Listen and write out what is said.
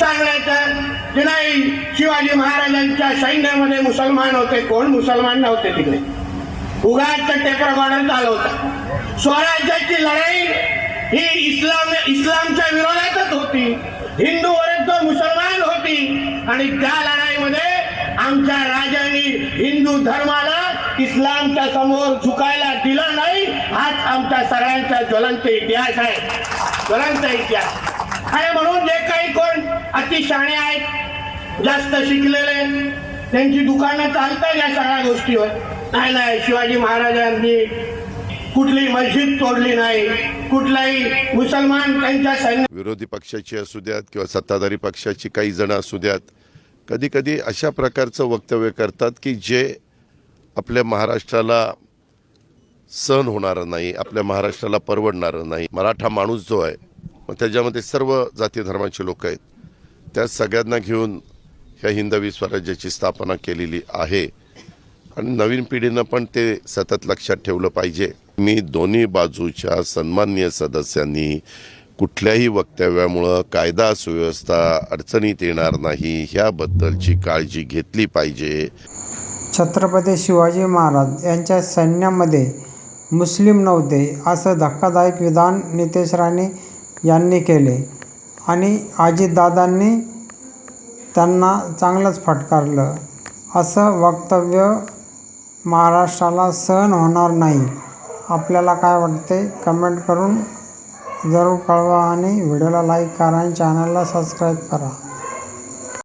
सांगण्याचं की नाही शिवाजी महाराजांच्या सैन्यामध्ये मुसलमान होते. कोण मुसलमान नव्हते तिकडे. उगाच टेपर गॉर्डन चालवतात स्वराज्याची लढाई ही इस्लाम इस्लामच्या विरोधातच होती. हिंदू विरुद्ध मुसलमान होती. आणि त्या लढाईमध्ये आमच्या राजांनी हिंदू धर्माला इस्लामच्या समोर झुकायला दिला नाही. हाच आमच्या सगळ्यांचा ज्वलंत इतिहास आहे. ज्वलंत इतिहास. आणि म्हणून जे काही अति अतिशाणे आहेत जास्त शिकलेले त्यांची दुकानं चालतात या सगळ्या गोष्टीवर. नाही नाही शिवाजी महाराजांनी कुठली मस्जिद तोडली नाही. कुठलाही मुसलमान त्यांच्या सैन्य विरोधी पक्षाची असू द्यात किंवा सत्ताधारी पक्षाची काही जण असू द्यात कधी कधी अशा प्रकारचं वक्तव्य करतात की जे आपल्या महाराष्ट्राला सहन होणारं नाही आपल्या महाराष्ट्राला परवडणारं नाही. मराठा माणूस जो आहे मग त्याच्यामध्ये सर्व जाती धर्माचे लोक आहेत. त्या सगळ्यांना घेऊन ह्या हिंदवी स्वराज्याची स्थापना केलेली आहे. आणि नवीन पिढीनं पण ते सतत लक्षात ठेवलं पाहिजे. मी दोन्ही बाजूच्या सन्माननीय सदस्यांनी कुठल्याही वक्तव्यामुळं कायदा सुव्यवस्था अडचणीत येणार नाही ह्याबद्दलची काळजी घेतली पाहिजे. छत्रपती शिवाजी महाराज यांच्या सैन्यामध्ये मुस्लिम नव्हते असं धक्कादायक विधान नितेश राणे यांनी केले. आणि आजीदादांनी त्यांना चांगलंच फटकारलं. असं वक्तव्य महाराष्ट्राला सहन होणार नाही. आपल्याला काय वाटते? कमेंट करून जरूर कळवा आणि व्हिडिओला लाईक करा आणि चॅनलला सबस्क्राईब करा.